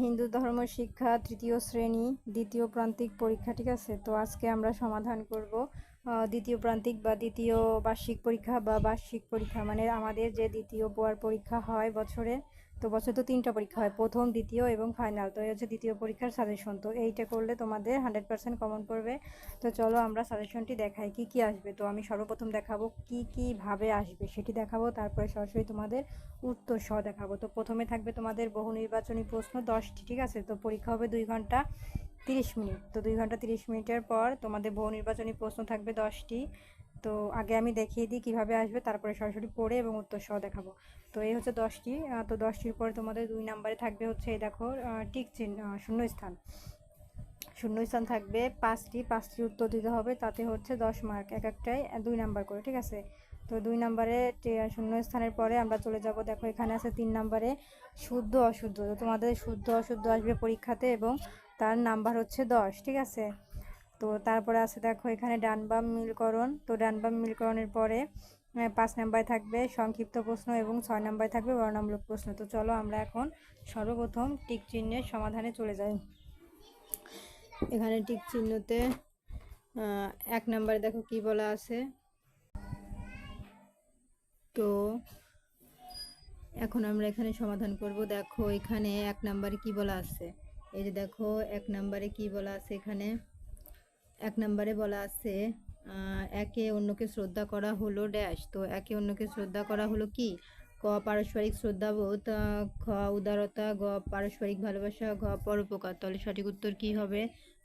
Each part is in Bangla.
হিন্দু ধর্ম শিক্ষা তৃতীয় শ্রেণি, দ্বিতীয় প্রান্তিক পরীক্ষা, ঠিক আছে? তো আজকে আমরা সমাধান করব দ্বিতীয় প্রান্তিক বা দ্বিতীয় বার্ষিক পরীক্ষা বা বার্ষিক পরীক্ষা মানে আমাদের যে দ্বিতীয় বোয়ার পরীক্ষা হয় বছরে তো বছর তো তিনটা পরীক্ষা হয়, প্রথম, দ্বিতীয় এবং ফাইনাল তো এই হচ্ছে দ্বিতীয় পরীক্ষার সাজেশন তো এইটা করলে তোমাদের হান্ড্রেড পার্সেন্ট কমন পড়বে তো চলো আমরা সাজেশনটি দেখাই, কি কি আসবে? তো আমি সর্বপ্রথম দেখাবো কি কি ভাবে আসবে, সেটি দেখাবো, তারপরে সরাসরি তোমাদের উত্তর সহ দেখাবো। তো প্রথমে থাকবে তোমাদের বহু নির্বাচনী প্রশ্ন দশটি, ঠিক আছে? তো পরীক্ষা হবে দুই ঘণ্টা তিরিশ মিনিট। তো দুই ঘণ্টা তিরিশ মিনিটের পর তোমাদের বহু নির্বাচনী প্রশ্ন থাকবে দশটি। তো আগে আমি দেখিয়ে দিই কীভাবে আসবে, তারপরে সরাসরি পড়ে এবং উত্তর সহ দেখাবো। তো এই হচ্ছে দশটি তো দশটির পরে তোমাদের দুই নাম্বারে থাকবে হচ্ছে এই দেখো টিক চিহ্ন শূন্যস্থান। শূন্যস্থান থাকবে পাঁচটি পাঁচটি উত্তর দিতে হবে, তাতে হচ্ছে দশ মার্ক এক একটাই দুই নাম্বার করে, ঠিক আছে? তো দুই নাম্বারে টে- শূন্যস্থানের পরে আমরা চলে যাব, দেখো এখানে আছে তিন নাম্বারে শুদ্ধ, অশুদ্ধ। তো তোমাদের শুদ্ধ, অশুদ্ধ আসবে পরীক্ষাতে এবং তার নাম্বার হচ্ছে দশ, ঠিক আছে? তো তারপরে আছে দেখো, এখানে ডান বাম মিলকরণ। তো ডান বাম মিলকরণের পরে পাঁচ নাম্বারে থাকবে সংক্ষিপ্ত প্রশ্ন এবং ছয় নাম্বারে থাকবে বর্ণামূলক প্রশ্ন। তো চলো আমরা এখন সর্বপ্রথম টিক চিহ্নের সমাধানে চলে যাই। এখানে টিক চিহ্নতে এক নাম্বারে দেখো কি বলা আছে। তো এখন আমরা এখানে সমাধান করব। দেখো, এখানে এক নাম্বারে কি বলা আছে? এই যে দেখো, এক নাম্বারে কি বলা আছে এখানে? এক নম্বরে বলা আছে একে অন্যকে শ্রদ্ধা করা হলো ড্যাশ তো একে অন্যকে শ্রদ্ধা করা হলো কি? ক, পারস্পরিক শ্রদ্ধাবোধ, খ, উদারতা, গ, পারস্পরিক ভালোবাসা, ঘ, পরোপকার। তাহলে সঠিক উত্তর কি হবে?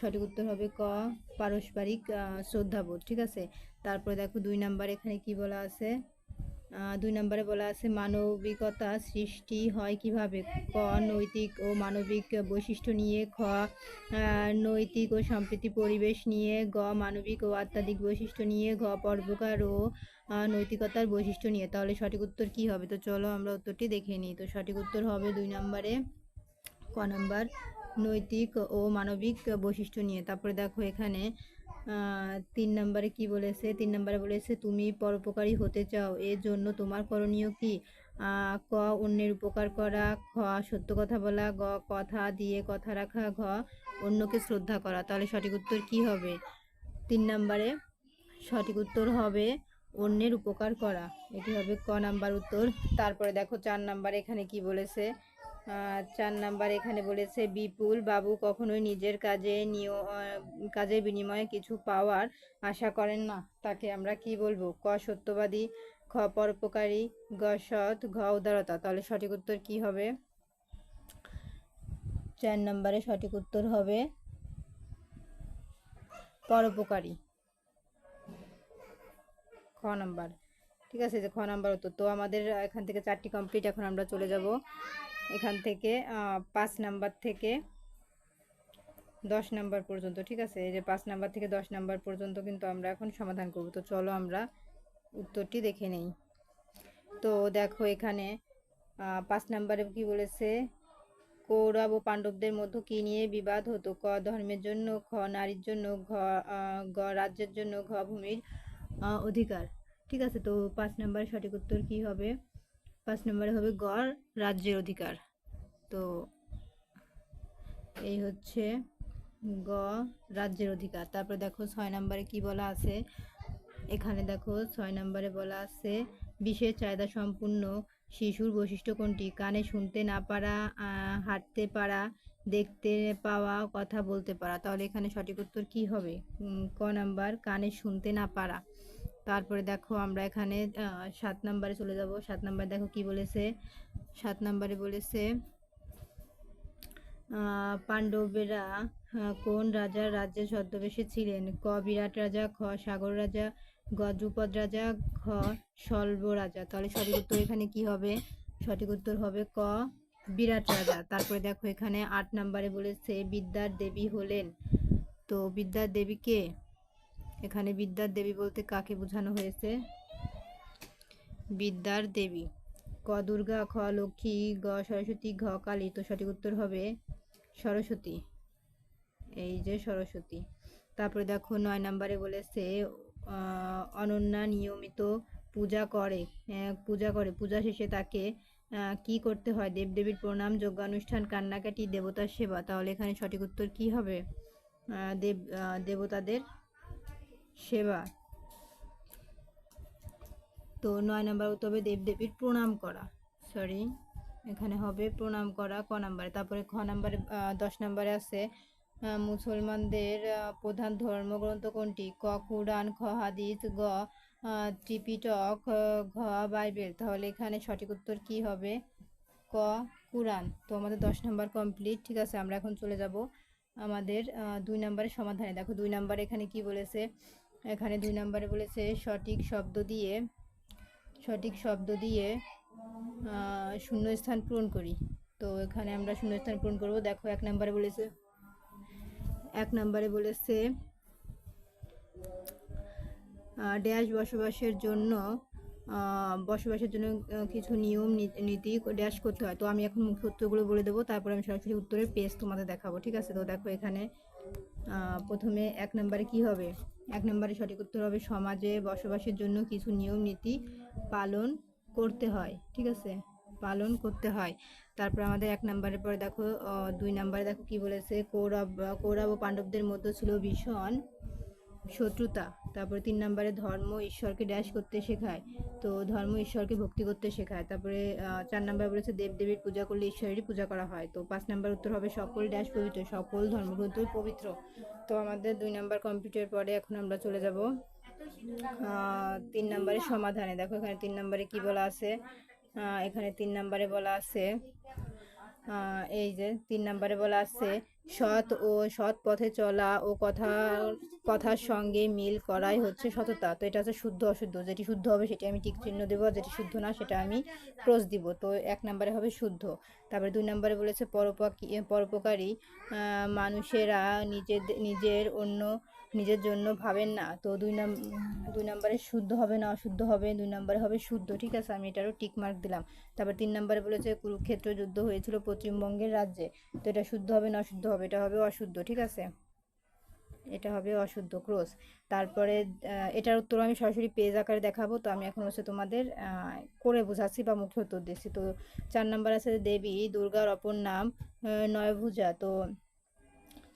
সঠিক উত্তর হবে ক, পারস্পরিক শ্রদ্ধাবোধ, ঠিক আছে? তারপরে দেখো দুই নাম্বার এখানে কি বলা আছে? দুই নম্বরে বলা আছে, মানবিকতা সৃষ্টি হয় কীভাবে? ক, নৈতিক ও মানবিক বৈশিষ্ট্য নিয়ে, খ নৈতিক ও সম্প্রীতি পরিবেশ নিয়ে, গ, মানবিক ও আত্মাধিক বৈশিষ্ট্য নিয়ে, ঘ পরোপকার ও নৈতিকতার বৈশিষ্ট্য নিয়ে। তাহলে সঠিক উত্তর কি হবে? তো চলো আমরা উত্তরটি দেখে নিই। তো সঠিক উত্তর হবে দুই নম্বরে, ক নম্বর, নৈতিক ও মানবিক বৈশিষ্ট্য নিয়ে। তারপরে দেখো এখানে তিন নম্বরে কি বলেছে? তিন নম্বরে বলেছে, তুমি পরোপকারী হতে চাও, এর জন্য তোমার করণীয় কি? ক, অন্যের উপকার করা, খ, সত্য কথা বলা, গ, কথা দিয়ে কথা রাখা, ঘ, অন্যকে শ্রদ্ধা করা। তাহলে সঠিক উত্তর কি হবে? তিন নম্বরে সঠিক উত্তর হবে অন্যের উপকার করা। এটি হবে ক নাম্বার উত্তর। তারপরে দেখো চার নাম্বার এখানে কি বলেছে? চার নাম্বার এখানে বলেছে, বিপুল বাবু কখনোই নিজের কাজে নিয় কাজের বিনিময়ে কিছু পাওয়ার আশা করেন না। তাকে আমরা কি বলব? ক সত্যবাদী, খ পরোপকারী, গ সৎ, ঘ উদারতা। তাহলে সঠিক উত্তর কি হবে? চার নম্বরে সঠিক উত্তর হবে, পরোপকারী। খ নাম্বার। ঠিক আছে যে খ নাম্বার উত্তর। তো আমাদের এখান থেকে চারটি কমপ্লিট এখন আমরা চলে যাব। এখান থেকে পাঁচ নাম্বার থেকে দশ নাম্বার পর্যন্ত, ঠিক আছে? এই যে পাঁচ নাম্বার থেকে দশ নাম্বার পর্যন্ত কিন্তু আমরা এখন সমাধান করব। তো চলো আমরা উত্তরটি দেখে নেই। তো দেখো এখানে পাঁচ নাম্বারে কি বলেছে? কৌরব ও পাণ্ডবদের মধ্যে কি নিয়ে বিবাদ হতো? ক ধর্মের জন্য, খ নারীর জন্য, ঘ রাজ্যের জন্য, ঘ ভূমির অধিকার। ঠিক আছে, তো পাঁচ নম্বরে সঠিক উত্তর কি হবে? পাঁচ নম্বরে হবে গড়, রাজ্যের অধিকার। তো এই হচ্ছে গ, রাজ্যের অধিকার। তারপরে দেখো ছয় নম্বরে কি বলা আছে? এখানে দেখো ছয় নম্বরে বলা আছে বিশেষ চাহিদা সম্পূর্ণ শিশুর বৈশিষ্ট্য কোনটি? কানে শুনতে না পারা হাঁটতে পারা দেখতে পাওয়া, কথা বলতে পারা, তাহলে এখানে সঠিক উত্তর কি হবে? ক নাম্বার, কানে শুনতে না পারা। তারপরে দেখো আমরা এখানে সাত নাম্বারে চলে যাব। সাত নাম্বার দেখো কি বলেছে? সাত নাম্বারে বলেছে পাণ্ডবেরা কোন রাজার রাজ্যে ছদ্মবেশে ছিলেন? ক, বিরাট রাজা, খ, সাগর রাজা, গ, দ্রুপদ রাজা, খ স্বল্প রাজা। তাহলে সঠিক উত্তর এখানে কি হবে? সঠিক উত্তর হবে ক বিরাট রাজা। তারপরে দেখো এখানে আট নাম্বারে বলেছে বিদ্যার দেবী হলেন। তো বিদ্যার দেবীকে এখানে বিদ্যার দেবী বলতে কাকে বোঝানো হয়েছে? বিদ্যার দেবী। ক দুর্গা খ লক্ষ্মী গ সরস্বতী ঘ কালী। তো সঠিক উত্তর হবে সরস্বতী। এই যে সরস্বতী। তারপরে দেখো নয় নম্বরে বলেছে অনন্যা নিয়মিত পূজা করে। আহ, পূজা করে। পূজা শেষে তাকে কি করতে হয়? দেবদেবীর প্রণাম, যজ্ঞানুষ্ঠান, কান্নাকাটি, দেবতার সেবা। তাহলে এখানে সঠিক উত্তর কি হবে? দেব দেবতাদের সেবা। তো নয় নাম্বার উত্তর হবে দেবদেবীর প্রণাম করা। সরি এখানে হবে প্রণাম করা ক নাম্বারে। তারপরে খ নাম্বারে দশ নাম্বারে আছে মুসলমানদের প্রধান ধর্মগ্রন্থ কোনটি? ক, কুরআন, খ, হাদিস, গ ত্রিপিটক ঘ, বাইবেল। তাহলে এখানে সঠিক উত্তর কি হবে? ক, কুরআন। তো আমাদের দশ নাম্বার কমপ্লিট, ঠিক আছে? আমরা এখন চলে যাব আমাদের দুই নাম্বারের সমাধানে। দেখো, দুই নাম্বারে এখানে কি বলেছে? এখানে দুই নাম্বারে বলেছে, সঠিক শব্দ দিয়ে, সঠিক শব্দ দিয়ে শূন্যস্থান পূরণ করি। তো এখানে আমরা শূন্যস্থান পূরণ করব। দেখো, এক নম্বরে বলেছে, এক নম্বরে বলেছে ড্যাশ বসবাসের জন্য বসবাসের জন্য কিছু নিয়ম, নীতি ড্যাশ করতে হয়। তো আমি এখন মুখ্য উত্তরগুলো বলে দেবো, তারপরে আমি সরাসরি উত্তরের পেজ তোমাদের দেখাবো, ঠিক আছে? তো দেখো এখানে প্রথমে এক নম্বরে কি হবে? এক নম্বরে সঠিক উত্তর হবে সমাজে বসবাসের জন্য কিছু নিয়ম, নীতি পালন করতে হয়, ঠিক আছে? পালন করতে হয়। তারপর আমাদের এক নম্বরের পরে দেখো দুই নম্বরে দেখো কি বলেছে, কৌরব কৌরব ও পাণ্ডবদের মধ্যে ছিল ভীষণ শত্রুতা, তারপরে তিন নম্বরে ধর্ম ঈশ্বরকে ড্যাশ করতে শেখায়, তো ধর্ম ঈশ্বরকে ভক্তি করতে শেখায়, তারপরে চার নম্বরে বলেছে দেবদেবীর পূজা করলে ঈশ্বরেরই পূজা করা হয়, তো পাঁচ নম্বর উত্তর হবে সকল ড্যাশ পবিত্র, সকল ধর্মগ্রন্থই পবিত্র। তো আমাদের দুই নম্বর কম্পিউটার পরে এখন আমরা চলে যাব তিন নম্বরের সমাধানে, দেখো এখানে তিন নম্বরে কি বলা আছে এখানে তিন নম্বরে বলা আছে এই যে তিন নম্বরে বলা আছে সৎ ও সৎ পথে চলা ও কথা কথার সঙ্গে মিল করাই হচ্ছে সততা। তো এটা হচ্ছে শুদ্ধ অশুদ্ধ। যেটি শুদ্ধ হবে সেটি আমি টিক চিহ্ন দেবো যেটি শুদ্ধ না সেটা আমি ক্রস দিব। তো এক নম্বরে হবে শুদ্ধ। তারপরে দুই নম্বরে বলেছে পরোপকি পরোপকারী আহ, মানুষেরা নিজের নিজের অন্য নিজের জন্য ভাবেন না। তো দুই নাম, দুই নম্বরে শুদ্ধ হবে না অশুদ্ধ হবে, দুই নম্বরে হবে শুদ্ধ, ঠিক আছে? আমি এটারও টিক মার্ক দিলাম। তারপর তিন নম্বরে বলেছে কুরুক্ষেত্র যুদ্ধ হয়েছিল পশ্চিমবঙ্গের রাজ্যে। তো এটা শুদ্ধ হবে না অশুদ্ধ হবে, এটা হবে অশুদ্ধ, ঠিক আছে? এটা হবে অশুদ্ধ ক্রস তারপরে এটার উত্তর আমি সরাসরি পেজ আকারে দেখাবো। তো আমি এখন হচ্ছে তোমাদের করে বোঝাচ্ছি বা মুখে উত্তর দিচ্ছি। তো চার নাম্বার আছে দেবী, দুর্গার অপর নাম নয়ভুজা। তো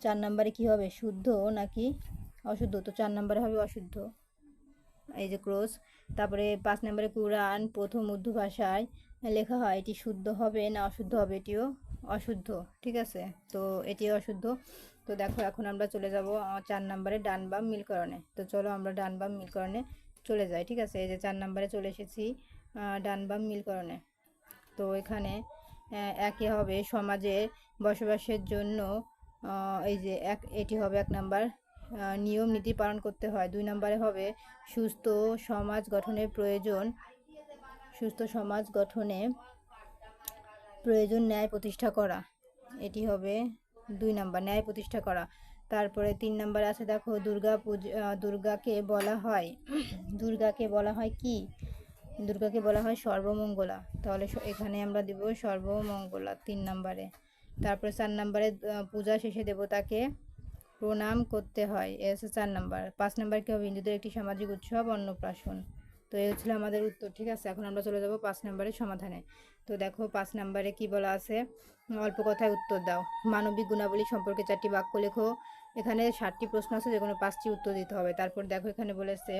চার নাম্বারে কি হবে, শুদ্ধ নাকি অশুদ্ধ, তো চার নাম্বারে হবে অশুদ্ধ। এই যে ক্রস তারপরে পাঁচ নম্বরে কুরআন, প্রথম উর্দু ভাষায় লেখা হয়, এটি শুদ্ধ হবে না অশুদ্ধ হবে? এটিও অশুদ্ধ, ঠিক আছে? তো এটি অশুদ্ধ। তো দেখো, এখন আমরা চলে যাব চার নম্বরে ডান বাম মিলকরণে। তো চলো আমরা ডান বাম মিলকরণে চলে যাই, ঠিক আছে? এই যে চার নম্বরে চলে এসেছি ডান বাম মিলকরণে। তো এখানে একে হবে সমাজে বসবাসের জন্য এই যে এক, এটি হবে এক নাম্বার নিয়ম নীতি পালন করতে হয়। দুই নম্বরে হবে সুস্থ সমাজ গঠনের প্রয়োজন। সুস্থ সমাজ গঠনে প্রয়োজন ন্যায় প্রতিষ্ঠা করা। এটি হবে দুই নাম্বার, ন্যায় প্রতিষ্ঠা করা। তারপরে তিন নাম্বার আছে, দেখো, দুর্গা পূজা দুর্গাকে বলা হয়, দুর্গাকে বলা হয় কি? দুর্গাকে বলা হয় সর্বমঙ্গলা। তাহলে এখানে আমরা দেব সর্বমঙ্গলা তিন নাম্বারে। তারপরে চার নাম্বারে পূজা শেষে দেবতাকে প্রণাম করতে হয়। এ চার নাম্বার। পাঁচ নাম্বার কী হবে? হিন্দুদের একটি সামাজিক উৎসব, অন্নপ্রাশন। তো এই হচ্ছিল আমাদের উত্তর, ঠিক আছে? এখন আমরা চলে যাব পাঁচ নাম্বারের সমাধানে। তো দেখো, পাঁচ নাম্বারে কি বলা আছে? অল্প কথায় উত্তর দাও। মানবিক গুণাবলী সম্পর্কে চারটি বাক্য লেখো। এখানে ষাটটি প্রশ্ন আছে যে কোনো পাঁচটি উত্তর দিতে হবে। তারপর দেখো, এখানে বলেছে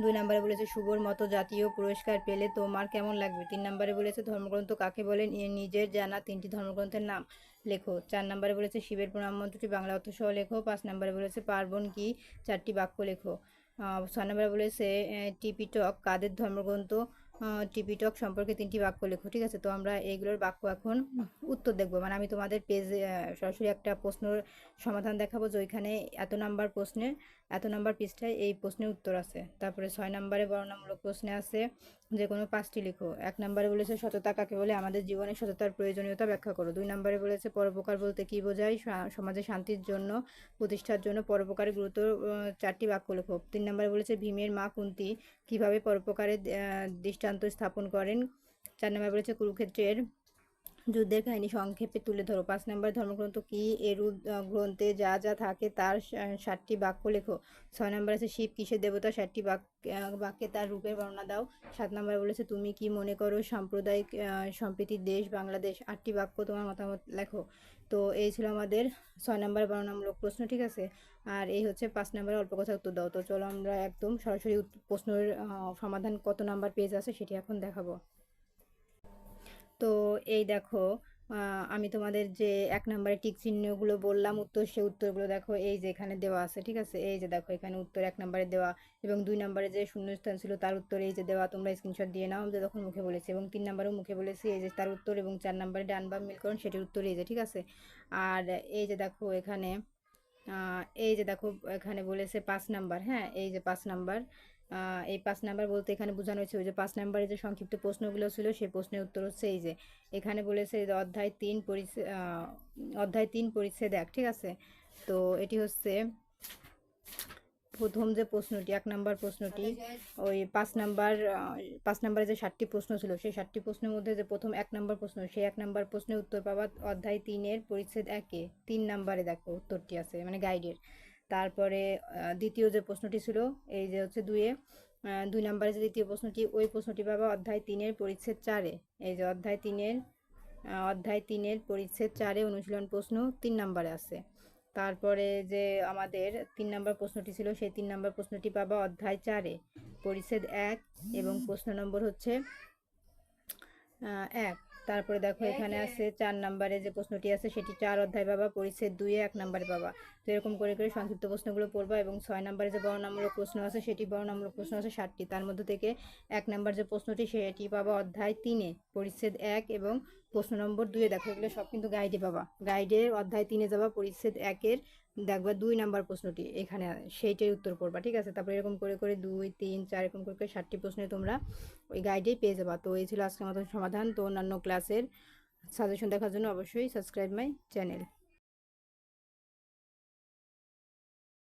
দুই নম্বরে বলেছে, শুভর মতো জাতীয় পুরস্কার পেলে তোমার কেমন লাগবে? তিন নম্বরে বলেছে, ধর্মগ্রন্থ কাকে বলে নিজের জানা তিনটি ধর্মগ্রন্থের নাম লেখো। চার নম্বরে বলেছে, শিবের প্রণাম মন্ত্রটি বাংলা অর্থ সহ লেখো। পাঁচ নম্বরে বলেছে, পার্বণ কি চারটি বাক্য লেখো? ছয় নম্বরে বলেছে টিপিটক। কাদের ধর্মগ্রন্থ টিপিটক সম্পর্কে তিনটি বাক্য লেখো, ঠিক আছে? তো আমরা এইগুলোর বাক্য এখন উত্তর দেখব। মানে আমি তোমাদের পেজে সরাসরি একটা প্রশ্নের সমাধান দেখাবো যে ওইখানে এত নাম্বার প্রশ্নে এত নম্বর পৃষ্ঠায় এই প্রশ্নের উত্তর আছে। তারপরে ছয় নম্বরে বর্ণনামূলক প্রশ্নে আছে যে, কোনো পাঁচটি লিখো। এক নম্বরে বলেছে, সততা কাকে বলে? আমাদের জীবনে সততার প্রয়োজনীয়তা ব্যাখ্যা করো। দুই নম্বরে বলেছে, পরোপকার বলতে কি বোঝায়? সমাজে শান্তির জন্য, প্রতিষ্ঠার জন্য পরোপকারের গুরুত্ব চারটি বাক্য লেখো। তিন নম্বরে বলেছে, ভীমের মা কুন্তি কীভাবে পরোপকারের দৃষ্টান্ত স্থাপন করেন? চার নম্বরে বলেছে, কুরুক্ষেত্রের যুদ্ধের কাহিনী সংক্ষেপে তুলে ধরো। পাঁচ নম্বর ধর্মগ্রন্থ কি? এরূপ গ্রন্থে যা যা থাকে তার ষাটটি বাক্য লেখো। ছয় নম্বর আছে, শিব কিসের দেবতা? ষাটটি বাক্য বাক্যে তার রূপের বর্ণনা দাও। সাত নম্বর বলেছে, তুমি কি মনে করো সাম্প্রদায়িক সম্প্রীতির দেশ, বাংলাদেশ? আটটি বাক্য তোমার মতামত লেখো। তো এই ছিল আমাদের ছয় নম্বর বর্ণনামূলক প্রশ্ন, ঠিক আছে? আর এই হচ্ছে পাঁচ নম্বরে অল্প কথা উত্তর দাও। তো চলো আমরা একদম সরাসরি প্রশ্নের সমাধান কত নাম্বার পেজ আছে সেটি এখন দেখাবো। এই দেখো আমি তোমাদের যে এক নম্বরে টিক চিহ্নগুলো বললাম, উত্তর সে উত্তরগুলো দেখো, এই যে এখানে দেওয়া আছে, ঠিক আছে? এই যে দেখো, এখানে উত্তর এক নম্বরে দেওয়া এবং দুই নম্বরে যে শূন্যস্থান ছিল, তার উত্তর এই যে দেওয়া, তোমরা স্ক্রিনশট দিয়ে নাও যে তখন মুখে বলেছি এবং তিন নম্বরেও মুখে বলেছি, এই যে তার উত্তর এবং চার নম্বরে ডান বাম মিলকরণ সেটির উত্তর এই যে, ঠিক আছে? আর এই যে দেখো এখানে এই যে দেখো, এখানে বলেছে পাঁচ নাম্বার হ্যাঁ? এই যে পাঁচ নাম্বার এই পাঁচ নাম্বার বলতে এখানে বোঝানো হয়েছে, ওই যে পাঁচ নাম্বারে যে সংক্ষিপ্ত প্রশ্নগুলো ছিল সেই প্রশ্নের উত্তর হচ্ছে এই যে, এখানে বলেছে অধ্যায় তিন পরিচ্ছেদ অধ্যায় তিন পরিচ্ছেদ এক, ঠিক আছে? তো এটি হচ্ছে প্রথম যে প্রশ্নটি, এক নাম্বার প্রশ্নটি, ওই পাঁচ নাম্বার পাঁচ নাম্বারে যে ষাটটি প্রশ্ন ছিল, সেই ষাটটি প্রশ্নের মধ্যে যে প্রথম এক নাম্বার প্রশ্ন, সেই এক নাম্বার প্রশ্নের উত্তর পাবা অধ্যায় তিনের পরিচ্ছেদ একে। তিন নাম্বারে দেখো উত্তরটি আছে মানে গাইডের তারপরে দ্বিতীয় যে প্রশ্নটি ছিল, এই যে হচ্ছে দুয়ে দুই নাম্বারে যে দ্বিতীয় প্রশ্নটি, ওই প্রশ্নটি পাবা অধ্যায় তিনের পরিচ্ছেদ চারে। এই যে অধ্যায় তিনের অধ্যায় তিনের পরিচ্ছেদ চারে অনুশীলন প্রশ্ন তিন নম্বরে আছে। তারপরে যে আমাদের তিন নম্বর প্রশ্নটি ছিল, সেই তিন নম্বর প্রশ্নটি পাবা অধ্যায় চারে, পরিচ্ছেদ এক এবং প্রশ্ন নম্বর হচ্ছে এক। তারপরে দেখো এখানে আছে চার নাম্বারে যে প্রশ্নটি আছে সেটি চার অধ্যায় পাবা পরিচ্ছেদ দুইয়ে এক নম্বরে পাবা। তো এরকম করে করে সংক্ষিপ্ত প্রশ্নগুলো পড়বা এবং ছয় নাম্বারে যে বর্ণনামূলক প্রশ্ন আছে সেটি বর্ণনামূলক প্রশ্ন আছে ষাটটি তার মধ্যে থেকে এক নম্বর যে প্রশ্নটি সেটি পাবা অধ্যায় তিনে পরিচ্ছেদ এক এবং প্রশ্ন নম্বর দুয়ে দেখো, এগুলো সব কিন্তু গাইডে পাবা। গাইডের অধ্যায় তিনে যাবা, পরিচ্ছেদ একের দেখবা দুই নাম্বার প্রশ্নটি, এখানে সেইটাই উত্তর করবা, ঠিক আছে? তারপরে এরকম করে করে দুই, তিন, চার, এরকম করে করে ষাটটি প্রশ্নে তোমরা ওই গাইডেই পেয়ে যাবা। তো এই ছিল আজকের মতন সমাধান। তো অন্যান্য ক্লাসের সাজেশন দেখার জন্য অবশ্যই সাবস্ক্রাইব মাই চ্যানেল